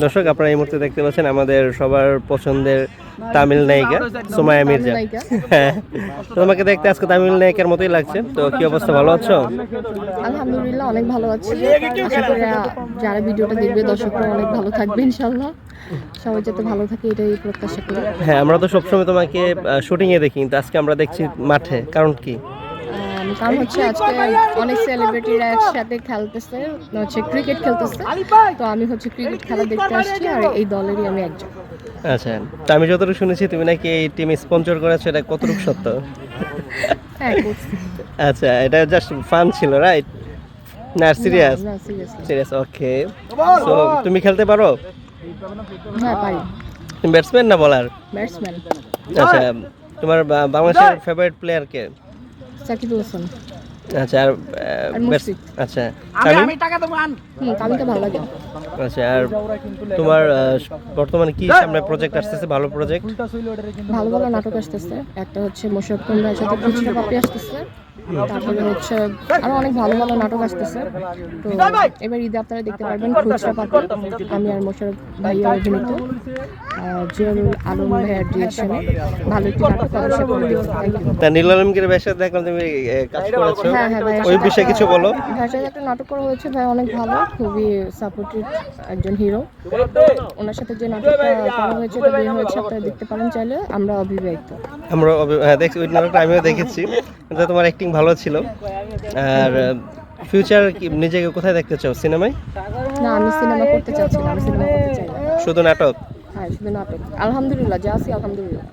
দর্শক আপনারা এই মুহূর্তে দেখতে পাচ্ছেন আমাদের সবার পছন্দের তামিল নায়িকা সুমায়া মির্জা। হ্যাঁ তোমাকে দেখতে আজকে তামিল নায়িকার মতোই লাগছে। তো কি অবস্থা ভালো আছো? আলহামদুলিল্লাহ অনেক ভালো আছি। আশা করি যারা ভিডিওটা দেখবে দর্শকরা অনেক ভালো থাকবে ইনশাল্লাহ সবাই যাতে ভালো থাকে এটাই প্রত্যাশা করি। হ্যাঁ আমরা তো সবসময় তোমাকে শুটিং এ দেখি কিন্তু আজকে আমরা দেখছি মাঠে। কারণ কি? কারণ হচ্ছে আজকে অনেক সেলিব্রিটিরা একসাথে খেলতেছে হচ্ছে ক্রিকেট খেলতেছে। তো আমি হচ্ছে ক্রিকেট খেলা দেখতে আসছি আর এই দলেরই আমি একজন। আচ্ছা তো আমি যতটুকু শুনেছি তুমি নাকি এই টিম স্পন্সর করেছ এটা কতটুকু সত্য? হ্যাঁ আচ্ছা এটা জাস্ট ফান ছিল রাইট না সিরিয়াস সিরিয়াস ওকে সো তুমি খেলতে পারো? হ্যাঁ পারি। তুমি ব্যাটসম্যান না বলার ব্যাটসম্যান আচ্ছা তোমার বা- বাংলাদেশের ফেভারিট প্লেয়ার কে? সাকিবুল হাসান আচ্ছা আর আচ্ছা। ভালো লাগে। আচ্ছা আর তোমার বর্তমানে কি সামনে প্রজেক্ট আসতেছে ভালো প্রজেক্ট ভালো ভালো নাটক আসতেছে। একটা হচ্ছে মোশারফ কন্যার সাথে খুচরা পাপি আসতেছে। তারপরে হচ্ছে আরও অনেক ভালো ভালো নাটক আসতেছে। তো এবার ঈদে আপনারা দেখতে পারবেন খুচরা পাপি আমি আর মোশারফ ভাইয়া অভিনীত। আহ, আলম ভাইয়ার ডিরেকশনে ভালো একটি নাটক অবশ্যই করে দেখতে থ্যাংক ইউ তা নীল আলমগীর ভাইয়ের সাথে দেখলাম তুমি কাজ করেছ হ্যাঁ হ্যাঁ ওই বিষয়ে কিছু বলো? ভাইয়ের সাথে একটা নাটক করা হয়েছে ভাই অনেক ভালো খুবই সাপোর্টিভ একজন হিরো ওনার সাথে যে নাটকটা করা হয়েছে এটা বের হয়েছে আপনারা দেখতে পারেন চাইলে আমরা অবিবাহিত। আমরা হ্যাঁ দেখছি ওই নাটকটা আমিও দেখেছি। কিন্তু তোমার অ্যাক্টিং ভালো ছিল। আর ফিউচার কি নিজেকে কোথায় দেখতে চাও সিনেমায়? না আমি সিনেমা করতে চাচ্ছি না আমি সিনেমা করতে চাই শুধু নাটক? হ্যাঁ শুধু নাটক। আলহামদুলিল্লাহ যা আছি আলহামদুলিল্লাহ।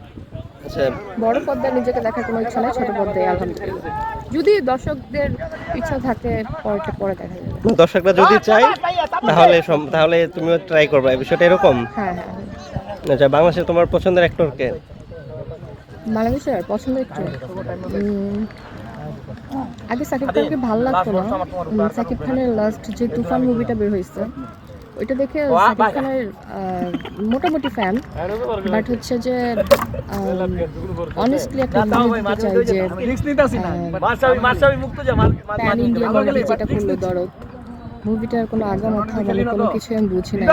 আচ্ছা বড় পর্দায় নিজেকে দেখার কোনো ইচ্ছা নেই ছোট পর্দায় আলহামদুলিল্লাহ। যদি দর্শকদের ইচ্ছা থাকে পরে পরে দেখা যাবে। দর্শকরা যদি চাই তাহলে তাহলে তুমিও ট্রাই করবে। এই বিষয়টা এরকম? হ্যাঁ হ্যাঁ। আচ্ছা বাংলাদেশে তোমার পছন্দের অ্যাক্টর কে? বাংলাদেশের পছন্দ একটু। আগে সাকিব খানকে ভালো লাগতো না। সাকিব খানের লাস্ট যে তুফান মুভিটা বের হয়েছে ওইটা দেখে সাকিব খানের মোটামুটি ফ্যান বাট হচ্ছে যে অনেস্টলি একটা মুভি দিতে চাই যে প্যান ইন্ডিয়া মুভি যেটা করল দরদ। মুভিটার কোনো আগা মাথা মানে কোনো কিছু আমি বুঝি না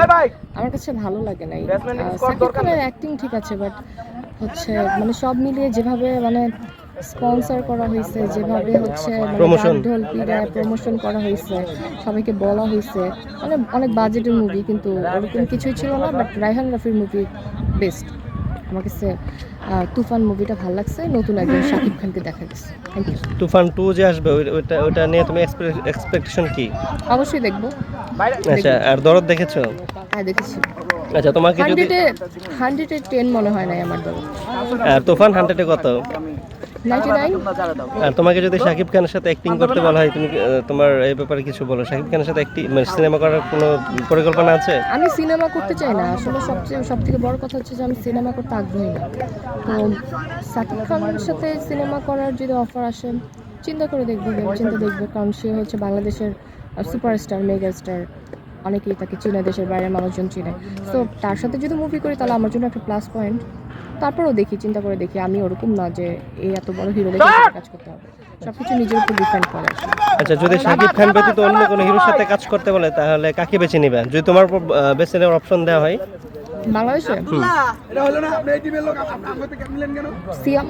আমার কাছে ভালো লাগে নাই সাকিব খানের অ্যাক্টিং ঠিক আছে বাট হচ্ছে মানে সব মিলিয়ে যেভাবে মানে স্পন্সর করা হয়েছে যেভাবে হচ্ছে ঢোল পিড়ায় প্রমোশন করা হয়েছে সবাইকে বলা হয়েছে। মানে অনেক বাজেটের মুভি কিন্তু ওরকম কিছুই ছিল না বাট রায়হান রাফির মুভি বেস্ট আমার কাছে তুফান মুভিটা ভালো লাগছে নতুন একজন শাকিব খানকে দেখা গেছে। থ্যাংক ইউ তুফান টু যে আসবে ওইটা ওইটা নিয়ে তুমি এক্সপেকটেশন কি? অবশ্যই দেখব। আচ্ছা আর দরদ দেখেছ? হ্যাঁ দেখেছি। আচ্ছা তোমাকে যদি হান্ড্রেডে হান্ড্রেডে টেন মনে হয় নাই আমার দল আর তুফান হান্ড্রেডে কত? নাইনটি নাইন আর তোমাকে যদি শাকিব খানের সাথে অ্যাক্টিং করতে বলা হয় তুমি তোমার এই ব্যাপারে কিছু বলো? শাকিব খানের সাথে একটি মানে সিনেমা করার কোনো পরিকল্পনা আছে? আমি সিনেমা করতে চাই না। আসলে সবচেয়ে সব থেকে বড় কথা হচ্ছে যে আমি সিনেমা করতে আগ্রহী না। তো সাকিব খানের সাথে সিনেমা করার যদি অফার আসে চিন্তা করে দেখব চিন্তা দেখব। কারণ সে হচ্ছে বাংলাদেশের সুপারস্টার মেগা স্টার অনেকেই তাকে চীনা দেশের বাইরের মানুষজন চিনে। তো তার সাথে যদি মুভি করি তাহলে আমার জন্য একটা প্লাস পয়েন্ট তারপরেও দেখি চিন্তা করে দেখি আমি ওরকম না যে এই এত বড় হিরো দেখে কাজ করতে হবে। সবকিছু নিজের উপর ডিপেন্ড করে। আচ্ছা যদি শাকিব খান ব্যতীত অন্য কোনো হিরোর সাথে কাজ করতে বলে তাহলে কাকে বেছে নিবে? যদি তোমার উপর, বেছে নেওয়ার অপশন দেওয়া হয়? বাংলাদেশে? সিয়াম?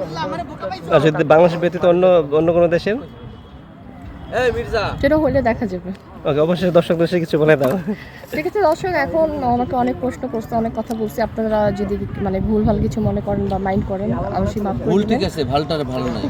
যদি বাংলাদেশ ব্যতীত অন্য অন্য কোনো দেশের? সেটা হলে দেখা যাবে। ওকে অবশ্যই দর্শক দর্শক কিছু বলে দাও। ঠিক আছে দর্শক এখন আমাকে অনেক প্রশ্ন করছে অনেক কথা বলছে। আপনারা যদি মানে ভুল ভালো কিছু মনে করেন বা মাইন্ড করেন অবশ্যই মাফ ভুল ঠিক আছে ভালটার ভালো নাই।